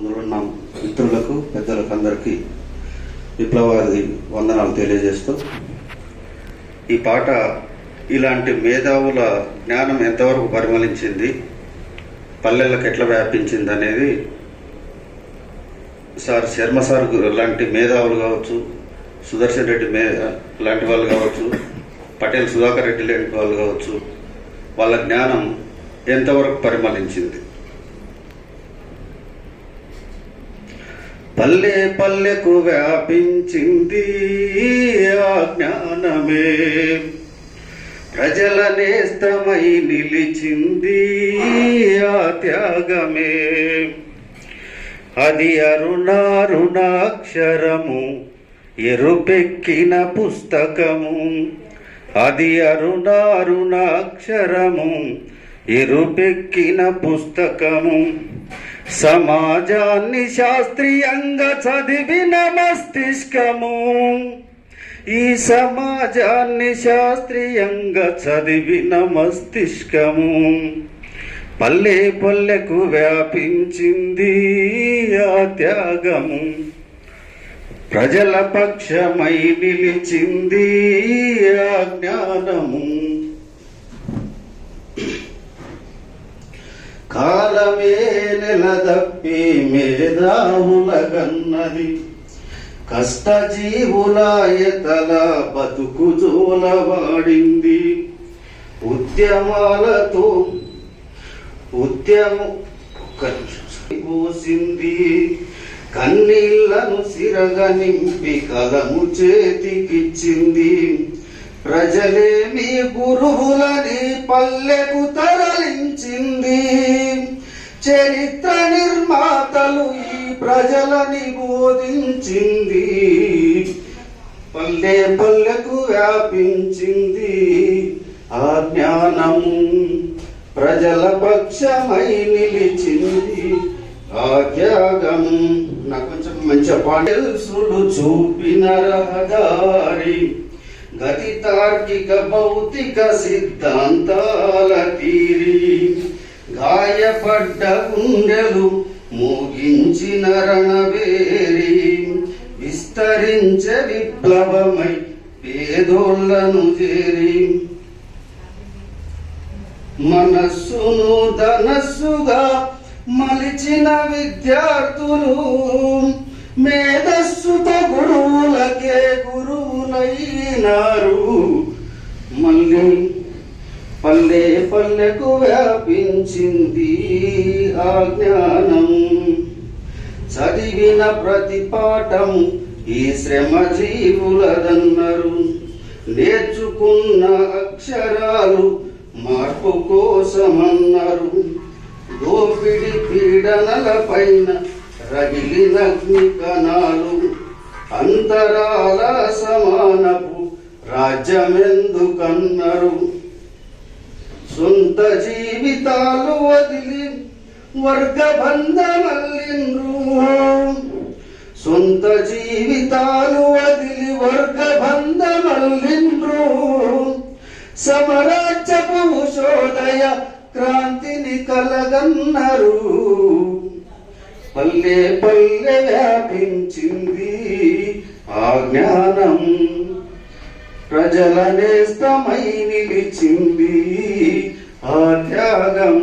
ముందున్న మిత్రులకు పెద్దలకు అందరికీ విప్లవాది వందనాలు తెలియజేస్తూ ఈ పాట ఇలాంటి మేధావుల జ్ఞానం ఎంతవరకు పరిమళించింది పల్లెలకు ఎట్లా వ్యాపించింది అనేది సార్ శర్మ సార్ లాంటి మేధావులు కావచ్చు సుదర్శన్ రెడ్డి మే లాంటి వాళ్ళు కావచ్చు పటేల్ సుధాకర్ రెడ్డి లాంటి వాళ్ళు కావచ్చు వాళ్ళ జ్ఞానం ఎంతవరకు పరిమళించింది? పల్లె పల్లెకు వ్యాపించింది ఆ జ్ఞానమే ప్రజల నేస్తమై నిలిచింది ఆ త్యాగమే అది అరుణారుణాక్షరము ఎరుపెక్కిన పుస్తకము. అది అరుణారుణాక్షరము ఎరుపెక్కిన పుస్తకము. సమాజాన్ని శాస్త్రీయంగా చదివిన మస్తిష్కము ఈ సమాజాన్ని శాస్త్రీయంగా చదివిన మస్తిష్కము పల్లె పల్లెకు వ్యాపించింది ఆ త్యాగము. ప్రజల పక్షమై నిలిచింది ఆ జ్ఞానము కాలమే తప్పి మేధావుల కష్ట జీవులాయతల బతుకు జోలవాడింది ఉద్యమాలతో ఉద్యమం పోసింది కన్నీళ్ళను సిరగ నింపి కలము చేతికిచ్చింది. ప్రజలే మీ గురువులని పల్లెకు తర నిర్మాతలు ఈ ప్రజలని బోధించింది. పల్లె పల్లెకు వ్యాపించింది ఆ జ్ఞానము ప్రజల పక్షమై నిలిచింది ఆ త్యాగము నాకు కొంచెం మంచి పాటలు చూపిన రహదారి గతి తార్కిక భౌతిక సిద్ధాంతాల తీరి. గాయపడ్డ గుండెలు మోగించిన రణవేరి విస్తరించ విప్లవమై పేదోళ్ళను చేరి. మనస్సును ధనస్సుగా మలిచిన విద్యార్థులు మేధస్సుతో గురువులకే గురువులైనారు. మళ్ళీ పల్లె పల్లెకు వ్యాపించింది ఆ జ్ఞానం. చదివిన ప్రతి పాఠం ఈ శ్రమ జీవులదన్నారు. నేర్చుకున్న అక్షరాలు మార్పు కోసమన్నారు. దోపిడి పీడనల పైన రగిలిన కణాలు అంతరాల సమానపు రాజ్యమెందుకన్నారు. సొంత జీవితాలు వదిలి వర్గ బంధమల్లిండ్రు సొంత జీవితాలు వదిలి వర్గ బంధమల్లిండ్రు సమరాజ్యపు ఉషోదయ క్రాంతిని కలగన్నరు. పల్లె పల్లె వ్యాపించింది ఆ జ్ఞానం. ప్రజల నేస్తమై నిలిచింది ఆ త్యాగం.